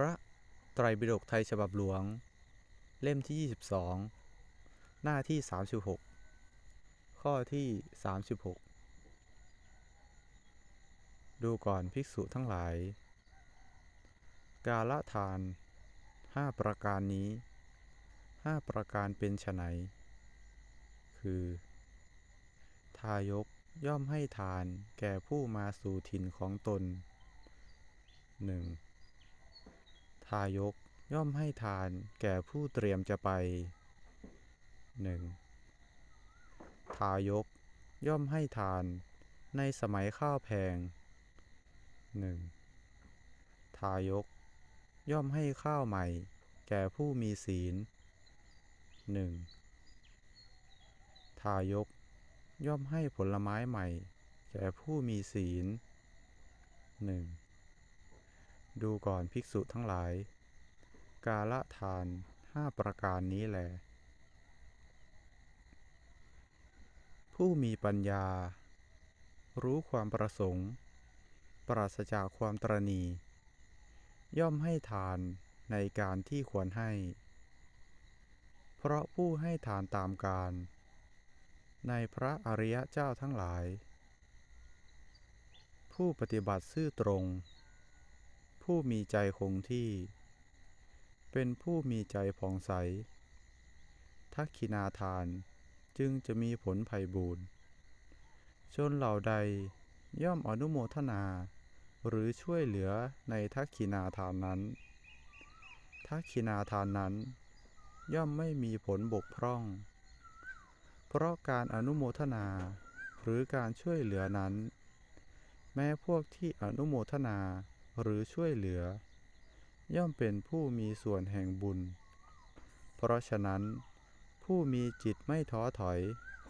พระ ไตรปิฎกไทยฉบับหลวง เล่มที่ 22 หน้าที่ 36 ข้อที่ 36 ดูก่อนภิกษุทั้งหลาย กาละทาน 5 ประการนี้ 5 ประการเป็นไฉนคือ ทายกย่อมให้ทานแก่ผู้มาสู่ถิ่นของตน 1. ทายกย่อมให้ทานแก่ผู้เตรียมจะไป 1. ทายกย่อมให้ทานในสมัยข้าวแพง 1. ทายกย่อมให้ข้าวใหม่แก่ผู้มีศีล 1. ทายกย่อมให้ผลไม้ใหม่แก่ผู้มีศีล 1. ดูก่อนภิกษุทั้งหลาย กาละทานห้าประการนี้แหลผู้มีปัญญา รู้ความประสงค์ ปราศจากความตรณีย่อมให้ทานในการที่ควรให้ เพราะผู้ให้ทานตามการ ในพระอริยเจ้าทั้งหลาย ผู้ปฏิบัติซื่อตรง ผู้มีใจคงที่ เป็นผู้มีใจผ่องใส ทักขินาทานจึงจะมีผลไพ่บูรณ์ชนเหล่าใดย่อมอนุโมทนา หรือช่วยเหลือในทักขินาทานนั้น ทักขินาทานนั้น ย่อมไม่มีผลบกพร่อง เพราะการอนุโมทนา หรือการช่วยเหลือนั้น แม้พวกที่อนุโมทนา หรือช่วยเหลือ ย่อมเป็นผู้มีส่วนแห่งบุญ เพราะฉะนั้น ผู้มีจิตไม่ท้อถอย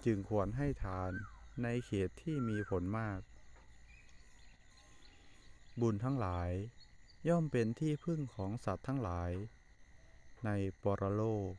จึงควรให้ทานในเขตที่มีผลมาก บุญทั้งหลาย ย่อมเป็นที่พึ่งของสัตว์ทั้งหลาย ในปรโลก